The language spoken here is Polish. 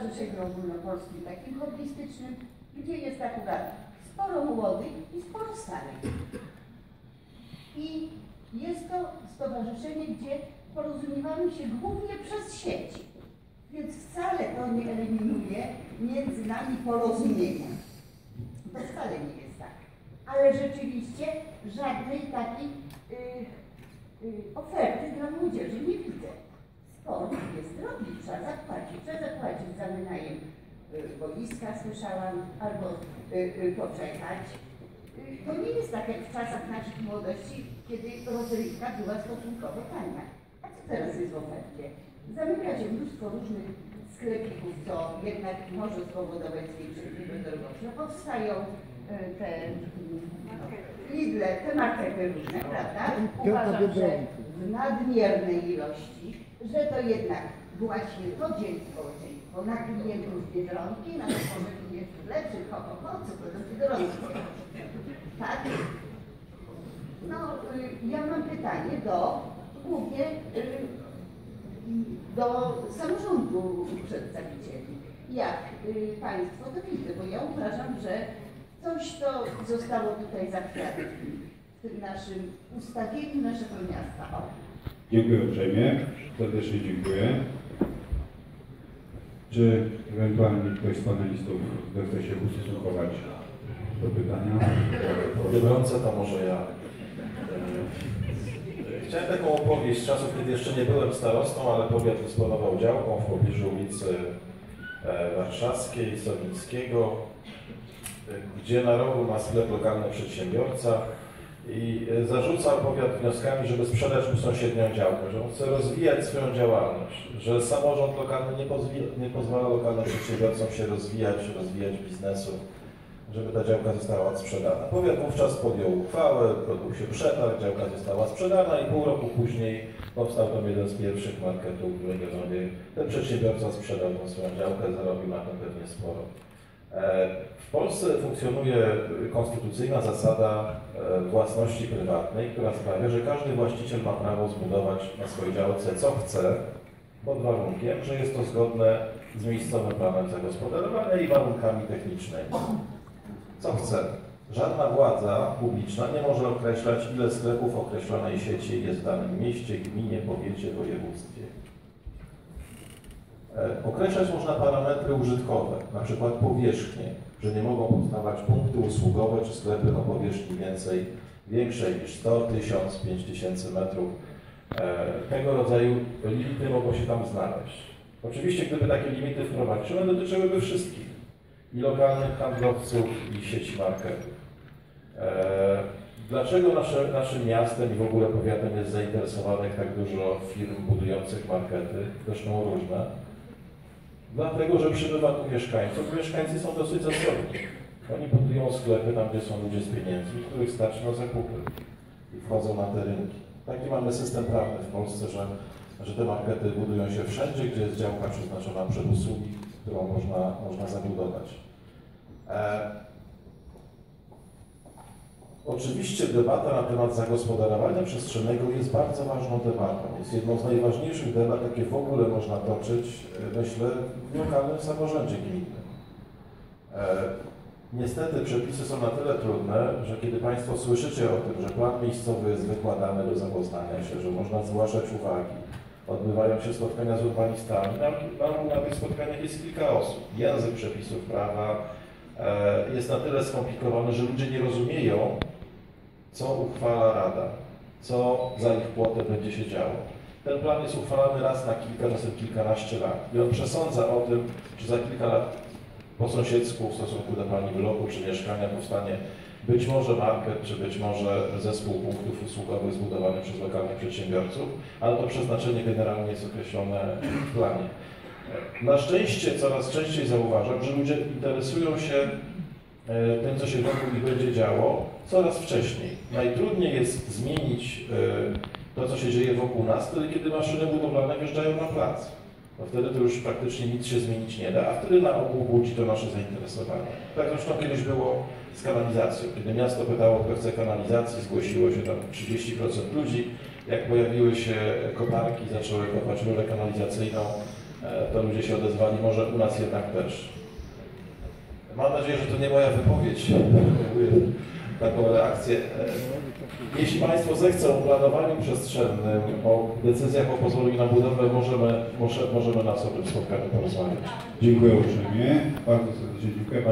Stowarzyszeniu Ogólnopolskim takim hobbystycznym, gdzie jest akurat sporo młodych i sporo starych. I jest to stowarzyszenie, gdzie porozumiewamy się głównie przez sieci, więc wcale to nie eliminuje między nami porozumienia. To wcale nie jest tak. Ale rzeczywiście żadnej takiej y, y, oferty dla młodzieży nie widzę. Sport jest drogi, trzeba zapłacić, zapłacić za wynajem y, boiska, słyszałam, albo y, y, poczekać. To nie jest tak jak w czasach naszych młodości, kiedy rozrywka była stosunkowo tania. A co teraz jest w ofercie? Zamyka się mnóstwo różnych sklepików, co jednak może spowodować zwiększenie bezrobocia. Powstają te Lidle, te markety różne, prawda? Uważam, że w nadmiernej ilości, że to jednak właśnie to dzieli społeczeństwo na klientów Biedronki, na może klientów lepszych, ho, ho, ho, co produkty droższe. Tak? No, y, ja mam pytanie do głównie y, do samorządu przedstawicieli. Jak y, Państwo to widzą? Bo ja uważam, że coś to zostało tutaj zachwiane w tym naszym ustawieniu naszego miasta. Dziękuję uprzejmie, serdecznie dziękuję. Czy ewentualnie ktoś z panelistów zechce się ustosunkować do pytania? Biorące to może ja. Chciałem taką opowieść z czasów, kiedy jeszcze nie byłem starostą, ale powiat dysponował działką w pobliżu ulicy e, Warszawskiej, Sowińskiego, gdzie na rogu ma sklep lokalny przedsiębiorca i e, zarzucał powiat wnioskami, żeby sprzedać mu sąsiednią działkę, że on chce rozwijać swoją działalność, że samorząd lokalny nie, pozwi- nie pozwala lokalnym przedsiębiorcom się rozwijać, rozwijać biznesu żeby ta działka została sprzedana. Powiat wówczas podjął uchwałę, odbył się przetarg, działka została sprzedana i pół roku później powstał tam jeden z pierwszych marketów w Legionowie. Ten przedsiębiorca sprzedał tą swoją działkę, zarobił na tym pewnie sporo. E, W Polsce funkcjonuje konstytucyjna zasada e, własności prywatnej, która sprawia, że każdy właściciel ma prawo zbudować na swojej działce co chce, pod warunkiem, że jest to zgodne z miejscowym planem zagospodarowania i warunkami technicznymi co chce. Żadna władza publiczna nie może określać, ile sklepów określonej sieci jest w danym mieście, gminie, powiecie, województwie. E, Określać można parametry użytkowe, na przykład powierzchnię, że nie mogą powstawać punkty usługowe czy sklepy o powierzchni więcej, większej niż 100, 1000, 5000 metrów. E, Tego rodzaju limity mogą się tam znaleźć. Oczywiście, gdyby takie limity wprowadzić, one dotyczyłyby wszystkich i lokalnych handlowców, i sieci marketów. E, Dlaczego nasze, naszym miastem i w ogóle powiatem jest zainteresowanych tak dużo firm budujących markety, zresztą różne? Dlatego, że przybywa tu mieszkańców. Mieszkańcy są dosyć zasobni. Oni budują sklepy tam, gdzie są ludzie z pieniędzmi, których stać na zakupy i wchodzą na te rynki. Taki mamy system prawny w Polsce, że, że te markety budują się wszędzie, gdzie jest działka przeznaczona przed usługi, którą można, można zabudować. E, Oczywiście debata na temat zagospodarowania przestrzennego jest bardzo ważną debatą. Jest jedną z najważniejszych debat, jakie w ogóle można toczyć, e, myślę, w lokalnym samorządzie gminnym. E, Niestety przepisy są na tyle trudne, że kiedy Państwo słyszycie o tym, że plan miejscowy jest wykładany do zapoznania się, że można zgłaszać uwagi, odbywają się spotkania z urbanistami, na, na, tych spotkaniach jest kilka osób. Język przepisów prawa jest na tyle skomplikowany, że ludzie nie rozumieją, co uchwala Rada, co za ich płotem będzie się działo. Ten plan jest uchwalany raz na kilka, czasem kilkanaście lat i on przesądza o tym, czy za kilka lat po sąsiedzku w stosunku do Pani bloku czy mieszkania powstanie być może market, czy być może zespół punktów usługowych zbudowany przez lokalnych przedsiębiorców, ale to przeznaczenie generalnie jest określone w planie. Na szczęście coraz częściej zauważam, że ludzie interesują się e, tym, co się wokół nich będzie działo, coraz wcześniej. Najtrudniej jest zmienić e, to, co się dzieje wokół nas, wtedy, kiedy maszyny budowlane wjeżdżają na plac. Bo wtedy to już praktycznie nic się zmienić nie da, a wtedy na ogół budzi to nasze zainteresowanie. Tak zresztą kiedyś było z kanalizacją. Kiedy miasto pytało, kto chce kanalizacji, zgłosiło się tam 30% ludzi. Jak pojawiły się koparki, zaczęły kopać rurę kanalizacyjną, to ludzie się odezwali, może u nas jednak też. Mam nadzieję, że to nie moja wypowiedź wywołuje taką reakcję. E, Jeśli Państwo zechcą o planowaniu przestrzennym, o decyzjach o pozwoleniu na budowę, możemy, może, możemy na osobnym spotkaniu porozmawiać. Dziękuję uprzejmie. Bardzo serdecznie dziękuję.